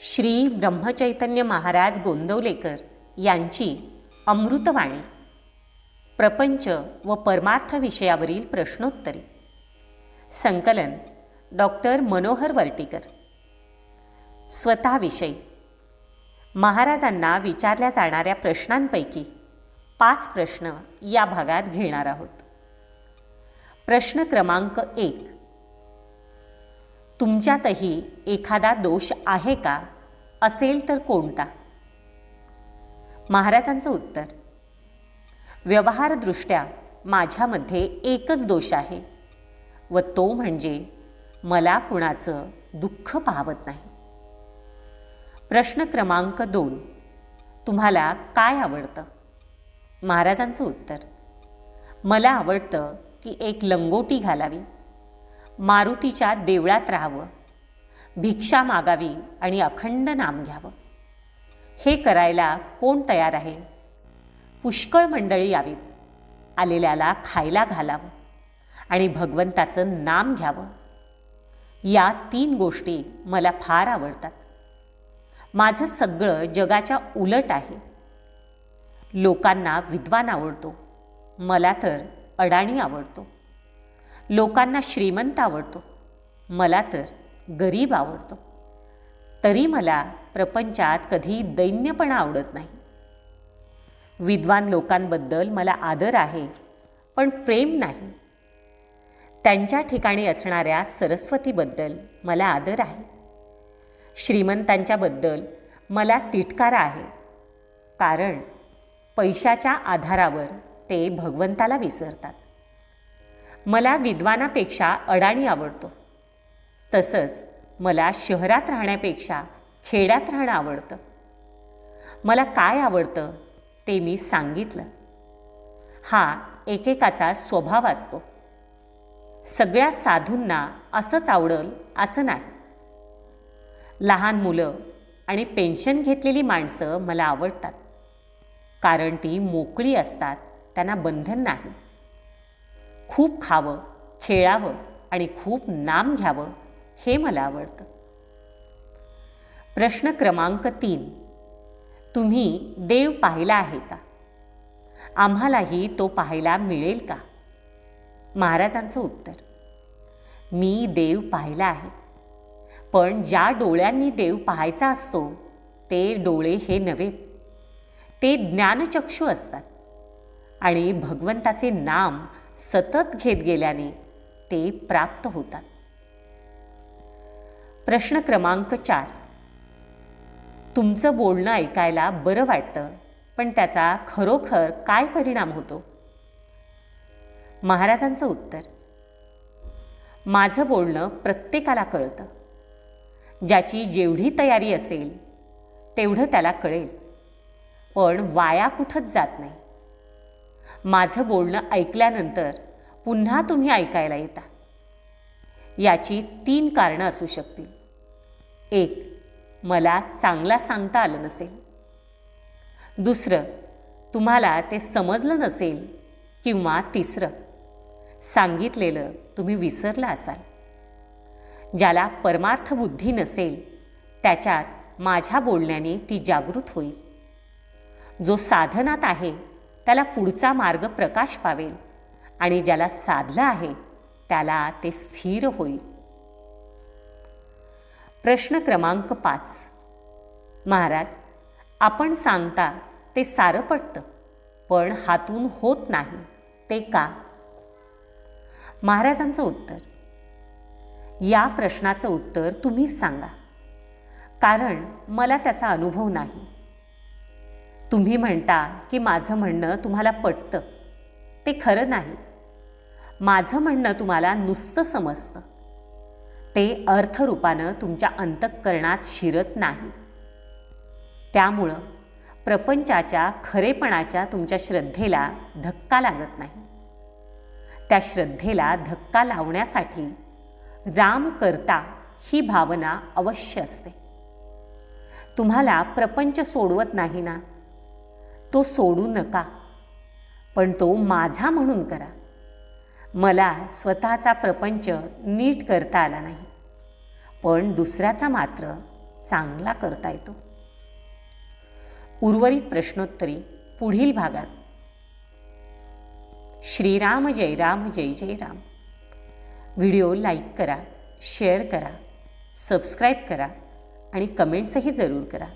श्री ब्रह्मचैतन्य महाराज गोंदवलेकर यांची अमृतवाणी. प्रपंच व परमार्थ विषयावरील प्रश्नोत्तरी. संकलन डॉक्टर मनोहर वर्टीकर. स्वतःविषयी महाराजांना विचारल्या जाणाऱ्या प्रश्नांपैकी पाच प्रश्न या भागात घेणार आहोत. प्रश्न क्रमांक एक. तुमच्यातही एखादा दोष आहे का? असेल तर कोणता? महाराजांचं उत्तर. व्यवहारदृष्ट्या माझ्यामध्ये एकच दोष आहे व तो म्हणजे मला कुणाचं दुःख पाहवत नाही. प्रश्न क्रमांक दोन. तुम्हाला काय आवडतं? महाराजांचं उत्तर. मला आवडतं की एक लंगोटी घालावी. मारुतीच्या देवळात राहावं. भिक्षा मागावी आणि अखंड नाम घ्यावं. हे करायला कोण तयार आहे? पुष्कळ मंडळी यावीत. आलेल्याला खायला घालावं आणि भगवंताचं नाम घ्यावं. या तीन गोष्टी मला फार आवडतात. माझं सगळं जगाच्या उलट आहे. लोकांना विद्वान आवडतो. मला तर अडाणी आवडतो. लोकांना श्रीमंत आवडतो. मला तर गरीब आवडतो. तरी मला प्रपंचात कधी दैन्यपणा आवडत नाही. विद्वान लोकांबद्दल मला आदर आहे पण प्रेम नाही. त्यांच्या ठिकाणी असणाऱ्या सरस्वतीबद्दल मला आदर आहे. श्रीमंतांच्याबद्दल मला तिटकारा आहे. कारण पैशाच्या आधारावर ते भगवंताला विसरतात. मला विद्वानापेक्षा अडाणी आवडतो. तसंच मला शहरात राहण्यापेक्षा खेड्यात राहणं आवडतं. मला काय आवडतं ते मी सांगितलं. हा एकेकाचा स्वभाव असतो. सगळ्या साधूंना असंच आवडल असं नाही. लहान मुलं आणि पेन्शन घेतलेली माणसं मला आवडतात. कारण ती मोकळी असतात त्यांना बंधन नाही. खूप खावं खेळावं आणि खूप नाम घ्यावं हे मला आवडतं. प्रश्न क्रमांक तीन. तुम्ही देव पाहिला आहे का? आम्हालाही तो पाहायला मिळेल का? महाराजांचं उत्तर. मी देव पाहिला आहे. पण ज्या डोळ्यांनी देव पाहायचा असतो ते डोळे हे नव्हेत ते ज्ञानचक्षू असतात. आणि भगवंताचे नाम सतत घेत गेल्याने ते प्राप्त होतात. प्रश्न क्रमांक चार. तुमचं बोलणं ऐकायला बरं वाटतं पण त्याचा खरोखर काय परिणाम होतो? महाराजांचं उत्तर. माझं बोलणं प्रत्येकाला कळतं. ज्याची जेवढी तयारी असेल तेवढं त्याला कळेल. पण वाया कुठंच जात नाही. माझं बोलणं ऐकल्यानंतर पुन्हा तुम्ही ऐकायला येता. याची तीन कारणं असू शकतील. एक मला चांगला सांगता आलं नसेल. दुसरं तुम्हाला ते समजलं नसेल किंवा तिसरं सांगितलेलं तुम्ही विसरलं असाल. ज्याला परमार्थ बुद्धी नसेल त्याच्यात माझ्या बोलण्याने ती जागृत होईल. जो साधनात आहे त्याला पुढचा मार्ग प्रकाश पावेल आणि ज्याला साधलं आहे त्याला ते स्थिर होईल. प्रश्न क्रमांक पाच. महाराज आपण सांगता ते सारं पटतं पण हातून होत नाही ते का? महाराजांचं उत्तर. या प्रश्नाचं उत्तर तुम्हीच सांगा. कारण मला त्याचा अनुभव नाही. तुम्ही म्हणता की माझं म्हणणं तुम्हाला पटतं. ते खरं नाही. माझं म्हणणं तुम्हाला नुसतं समजतं. ते अर्थरूपानं तुमच्या अंतःकरणात शिरत नाही. त्यामुळं प्रपंचाच्या खरेपणाच्या तुमच्या श्रद्धेला धक्का लागत नाही. त्या श्रद्धेला धक्का लावण्यासाठी राम करता ही भावना अवश्य असते. तुम्हाला प्रपंच सोडवत नाही ना? तो सोडू नका. पण तो माझा म्हणून करा. मला स्वतःचा प्रपंच नीट करता आला नाही. पण दुसऱ्याचा मात्र चांगला करता येतो. उर्वरित प्रश्नोत्तरी पुढील भागात. श्रीराम जय राम जय जय राम. व्हिडिओ लाईक करा शेअर करा सबस्क्राईब करा आणि कमेंट्सही जरूर करा.